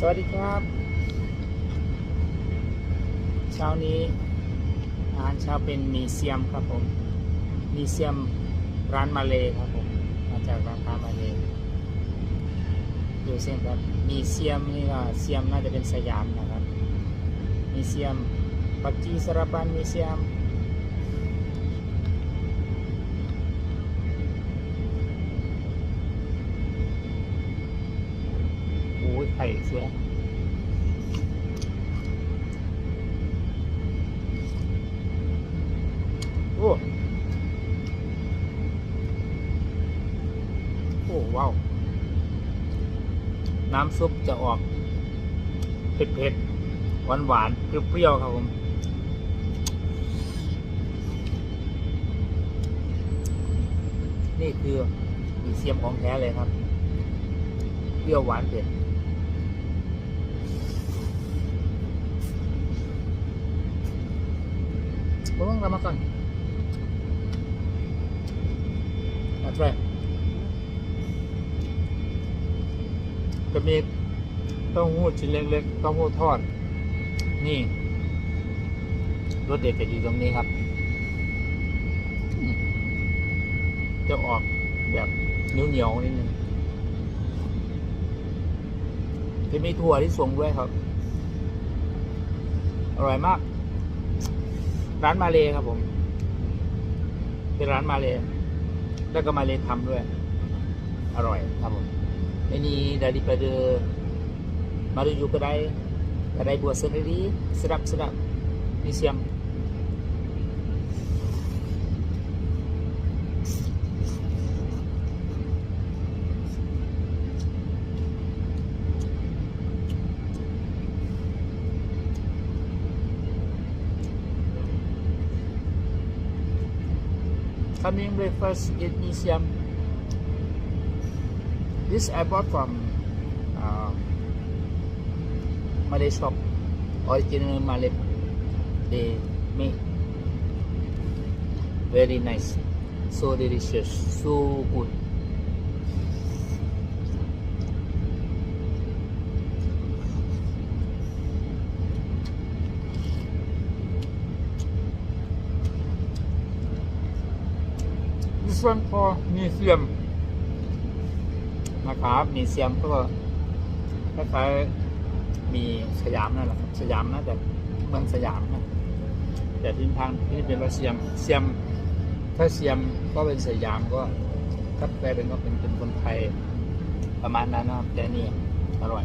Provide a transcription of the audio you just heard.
สวัสดีครับ เช้านี้อาหารเช้าเป็นมีเซียมครับผม มีเซียมร้านมาเลยครับผมมาจากร้านค้ามาเลยดูเส้นครับมีเซียมนี่ก็เซียมน่าจะเป็นสยามนะครับ มีเซียมปักจีสระบันมีเซียม ไข่สวยโอ้โอ้ว้าวน้ำซุปจะออกเผ็ดๆหวานๆเปรี้ยวๆครับผมนี่คือมีเสียมของแท้เลยครับ เปรี้ยวหวานเผ็ด Vamos a makan. That's right. จะมีเต้าหู้ชิ้นเล็กๆเต้าหู้ทอด นี่รสเด็ดจะอยู่ตรงนี้ครับ จะออกแบบเหนียวๆนิดนึงจะมีถั่วที่สวงด้วยครับ อร่อยมาก ร้านมาเลครับผม เป็นร้านมาเลแล้วก็มาเลทำด้วย อร่อยครับผม ini daripada Maruju kedai kedai buat sendiri sedap-sedap ni siam coming breakfast eat mee siam This I bought from uh, Malay shop, original Malay. They make very nice, so delicious, so good. This one for museum. นะครับมีเซียมก็คล้ายๆมีสยามนั่นแหละสยามน่าจะเมืองสยามนะแต่ทิศทางที่เป็นว่าเซียมเซียม ถ้าเซียมก็เป็นสยามก็ถ้าแปลเป็นก็เป็นเป็นคนไทยประมาณนั้นนะครับแต่นี่อร่อย